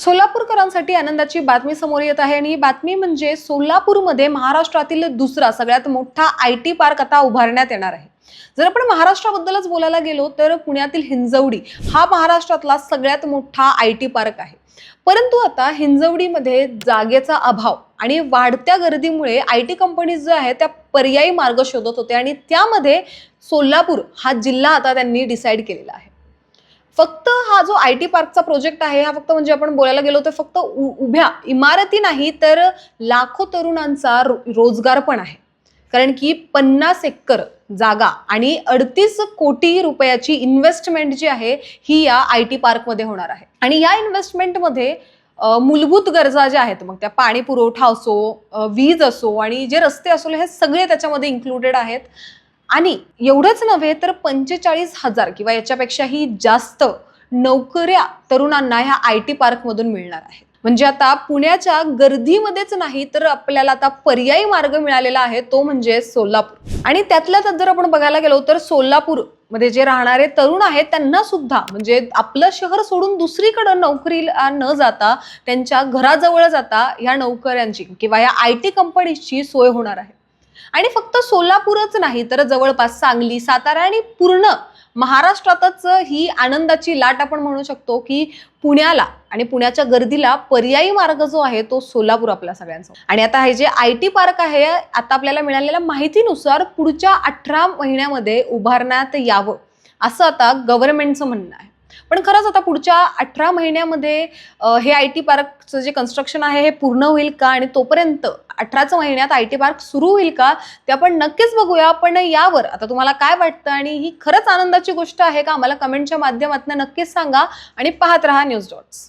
सोलापूरकरांसाठी आनंदाची बातमी समोर येत आहे आणि ही बातमी म्हणजे सोलापूरमध्ये महाराष्ट्रातील दुसरा सगळ्यात मोठा आय टी पार्क आता उभारण्यात येणार आहे. जर आपण महाराष्ट्राबद्दलच बोलायला गेलो तर पुण्यातील हिंजवडी हा महाराष्ट्रातला सगळ्यात मोठा आय टी पार्क आहे. परंतु आता हिंजवडीमध्ये जागेचा अभाव आणि वाढत्या गर्दीमुळे आय टी कंपनीज ज्या आहेत त्या पर्यायी मार्ग शोधत होते आणि त्यामध्ये सोलापूर हा जिल्हा आता त्यांनी डिसाईड केलेला आहे. फक्त हा जो आय टी पार्कचा प्रोजेक्ट आहे हा फक्त म्हणजे आपण बोलायला गेलो तर फक्त उ- उभ्या इमारती नाही तर लाखो तरुणांचा रो- रोजगार पण आहे. कारण की पन्नास एकर जागा आणि अडतीस कोटी रुपयाची इन्व्हेस्टमेंट जी आहे ही या आय टी पार्कमध्ये होणार आहे. आणि या इन्व्हेस्टमेंटमध्ये मूलभूत गरजा ज्या आहेत मग त्या पाणी पुरवठा असो वीज असो आणि जे रस्ते असो हे सगळे त्याच्यामध्ये इन्क्लुडेड आहेत. आणि एवढंच नव्हे तर पंचेचाळीस हजार किंवा याच्यापेक्षाही जास्त नोकऱ्या तरुणांना ह्या आय टी पार्कमधून मिळणार आहेत. म्हणजे आता पुण्याच्या गर्दीमध्येच नाही तर आपल्याला आता पर्यायी मार्ग मिळालेला आहे तो म्हणजे सोलापूर. आणि त्यातल्या जर आपण बघायला गेलो तर सोलापूरमध्ये जे राहणारे तरुण आहेत त्यांना सुद्धा म्हणजे आपलं शहर सोडून दुसरीकडं नोकरीला न जाता त्यांच्या घराजवळ जाता ह्या नोकऱ्यांची किंवा या आय टी कंपनीची सोय होणार आहे. आणि फक्त सोलापूरच नाही तर जवळपास सांगली सातारा आणि पूर्ण महाराष्ट्रातच ही आनंदाची लाट आपण म्हणू शकतो की पुण्याला आणि पुण्याच्या गर्दीला पर्यायी मार्ग जो आहे तो सोलापूर आपल्या सगळ्यांचा. आणि आता हे जे आय टी पार्क आहे आता आपल्याला मिळालेल्या माहितीनुसार पुढच्या अठरा महिन्यामध्ये उभारण्यात यावं असं आता गव्हर्नमेंटचं म्हणणं आहे. पण खरंच आता पुढच्या अठरा महिन्यामध्ये हे आय टी पार्कचं जे कन्स्ट्रक्शन आहे हे पूर्ण होईल का? आणि तोपर्यंत अठराच्या महिन्यात आय टी पार्क सुरू होईल का? ते आपण नक्कीच बघूया. पण यावर आता तुम्हाला काय वाटतं? आणि ही खरंच आनंदाची गोष्ट आहे का? आम्हाला कमेंटच्या माध्यमातून नक्कीच सांगा. आणि पाहत रहा न्यूज डॉट्स